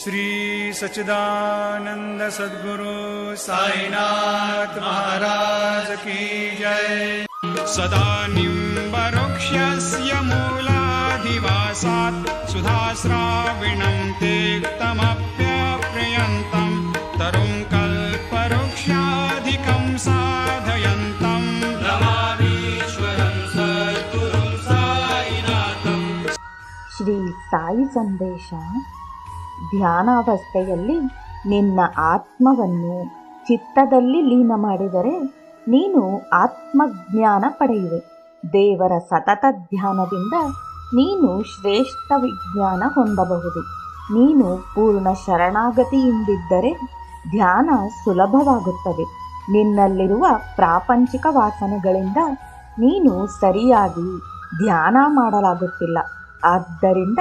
श्री सच्चिदानंद सद्गुरु साईनाथ महाराज की जय। सदा निम्बवृक्षस्य मूलाधिवासात् सुधास्राविणं तेक्तमप्यप्रियन्तं तरुं कल्पवृक्षाधिकं साधयन्तं। रमामीश्वरं सद्गुरुं श्री साई संदेशा। ಧ್ಯಾನಾವಸ್ಥೆಯಲ್ಲಿ ನಿನ್ನ ಆತ್ಮವನ್ನು ಚಿತ್ತದಲ್ಲಿ ಲೀನ ಮಾಡಿದರೆ ನೀನು ಆತ್ಮಜ್ಞಾನ ಪಡೆಯುವೆ. ದೇವರ ಸತತ ಧ್ಯಾನದಿಂದ ನೀನು ಶ್ರೇಷ್ಠ ವಿಜ್ಞಾನ ಹೊಂದಬಹುದು. ನೀನು ಪೂರ್ಣ ಶರಣಾಗತಿಯಿಂದಿದ್ದರೆ ಧ್ಯಾನ ಸುಲಭವಾಗುತ್ತದೆ. ನಿನ್ನಲ್ಲಿರುವ ಪ್ರಾಪಂಚಿಕ ವಾಸನೆಗಳಿಂದ ನೀನು ಸರಿಯಾಗಿ ಧ್ಯಾನ ಮಾಡಲಾಗುತ್ತಿಲ್ಲ. ಆದ್ದರಿಂದ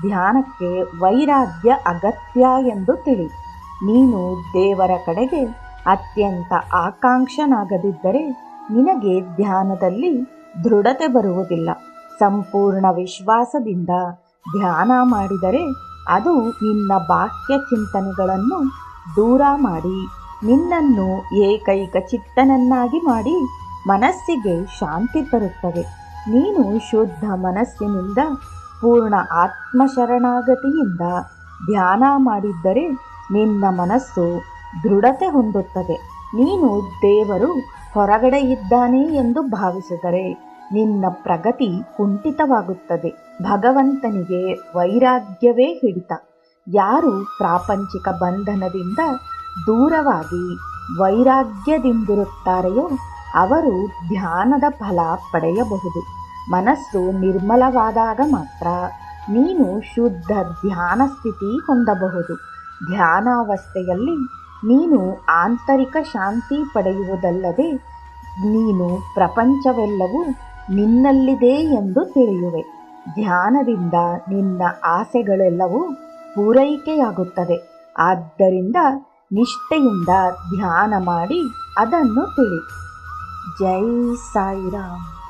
ಧ್ಯಾನಕ್ಕೆ ವೈರಾಗ್ಯ ಅಗತ್ಯ ಎಂದು ತಿಳಿ. ನೀನು ದೇವರ ಕಡೆಗೆ ಅತ್ಯಂತ ಆಕಾಂಕ್ಷನಾಗದಿದ್ದರೆ ನಿನಗೆ ಧ್ಯಾನದಲ್ಲಿ ದೃಢತೆ ಬರುವುದಿಲ್ಲ. ಸಂಪೂರ್ಣ ವಿಶ್ವಾಸದಿಂದ ಧ್ಯಾನ ಮಾಡಿದರೆ ಅದು ನಿನ್ನ ಬಾಹ್ಯ ಚಿಂತನೆಗಳನ್ನು ದೂರ ಮಾಡಿ, ನಿನ್ನನ್ನು ಏಕೈಕ ಚಿತ್ತನನ್ನಾಗಿ ಮಾಡಿ ಮನಸ್ಸಿಗೆ ಶಾಂತಿ ಬರುತ್ತದೆ ನೀನು ಶುದ್ಧ ಮನಸ್ಸಿನಿಂದ ಪೂರ್ಣ ಆತ್ಮಶರಣಾಗತಿಯಿಂದ ಧ್ಯಾನ ಮಾಡಿದ್ದರೆ ನಿನ್ನ ಮನಸ್ಸು ದೃಢತೆ ಹೊಂದುತ್ತದೆ. ನೀನು ದೇವರು ಹೊರಗಡೆ ಇದ್ದಾನೆ ಎಂದು ಭಾವಿಸಿದರೆ ನಿನ್ನ ಪ್ರಗತಿ ಕುಂಠಿತವಾಗುತ್ತದೆ. ಭಗವಂತನಿಗೆ ವೈರಾಗ್ಯವೇ ಹಿಡಿತ. ಯಾರು ಪ್ರಾಪಂಚಿಕ ಬಂಧನದಿಂದ ದೂರವಾಗಿ ವೈರಾಗ್ಯದಿಂದಿರುತ್ತಾರೆಯೋ ಅವರು ಧ್ಯಾನದ ಫಲ ಪಡೆಯಬಹುದು. ಮನಸ್ಸು ನಿರ್ಮಲವಾದಾಗ ಮಾತ್ರ ನೀನು ಶುದ್ಧ ಧ್ಯಾನ ಸ್ಥಿತಿ ಹೊಂದಬಹುದು. ಧ್ಯಾನಾವಸ್ಥೆಯಲ್ಲಿ ನೀನು ಆಂತರಿಕ ಶಾಂತಿ ಪಡೆಯುವುದಲ್ಲದೆ ನೀನು ಪ್ರಪಂಚವೆಲ್ಲವೂ ನಿನ್ನಲ್ಲಿದೆ ಎಂದು ತಿಳಿಯುವೆ. ಧ್ಯಾನದಿಂದ ನಿನ್ನ ಆಸೆಗಳೆಲ್ಲವೂ ಪೂರೈಕೆಯಾಗುತ್ತದೆ ಆದ್ದರಿಂದ ನಿಷ್ಠೆಯಿಂದ ಧ್ಯಾನ ಮಾಡಿ ಅದನ್ನು ತಿಳಿ. ಜೈ ಸಾಯಿರಾಮ್.